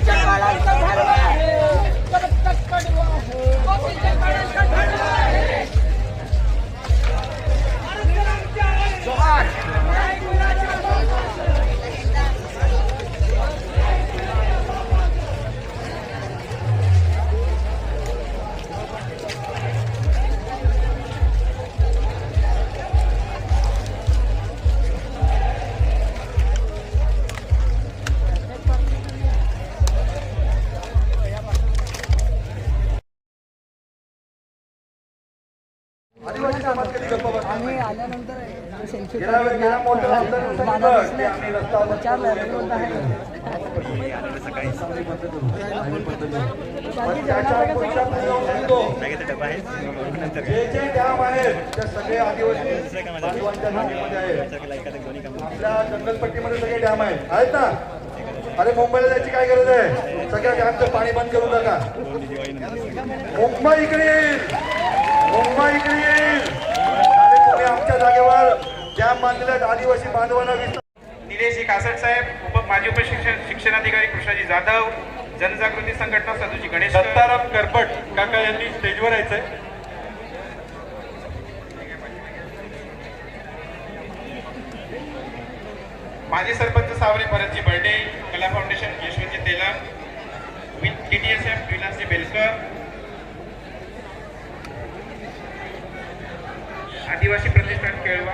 cho con lên सगळे आदिवासी आपल्या जंगलपट्टीमध्ये सगळे डॅम आहेत. आहेत ना? अरे मुंबईला जायची काय गरज आहे? सगळ्या डॅमचं पाणी बंद करू नका मुंबई इकडे येईल. मुंबई इकडे येईल. आमच्या जागेवर डॅम बांधलेल्या आदिवासी बांधवांना. निलेश कासट साहेब उप माजी उपशिक्षण शिक्षणाधिकारी कृष्णाजी जाधव जनजागृती संघटना सदुजी गणेश दत्ताराम करपट काका यांनी स्टेजवर यायचंय माजी सरपंच सावरे भरतजी बर्डे आदिवासी प्रतिष्ठान केळवा.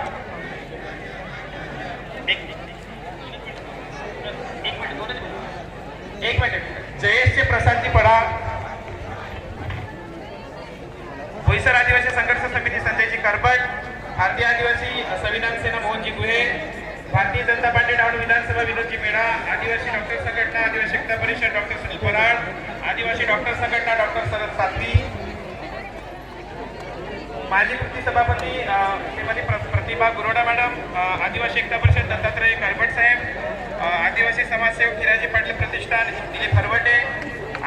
एक मिनिट जयेशचे प्रसादजी पडा भोईसर आदिवासी संघर्ष समिती संजयजी करबट भारतीय आदिवासी संविधान सेना मोहनजी गुहे भारतीय जनता पार्टी डहाणू विधानसभा विनोदजी मेढा. आदिवासी डॉक्टर संघटना आदिवासी एकता परिषद डॉक्टर सुनील पराड आदिवासी डॉक्टर संघटना डॉक्टर सरद सातवी. माजी कृती सभापती श्रीमती प्र- प्रतिभा गुरोडा मॅडम आदिवासी एकता परिषद दत्तात्रय करबट साहेब आदिवासी समाजसेवक हिराजी पाटील प्रतिष्ठान दिलीप हरवटे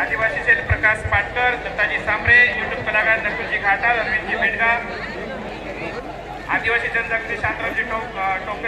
आदिवासी सेल प्रकाश पाटकर दत्ताजी सांबरे यूट्यूब कलाकार नकुलजी घाटा अरविंदजी मेडगा आदिवासी जनजागृती शांतरावजी टोक टोकरे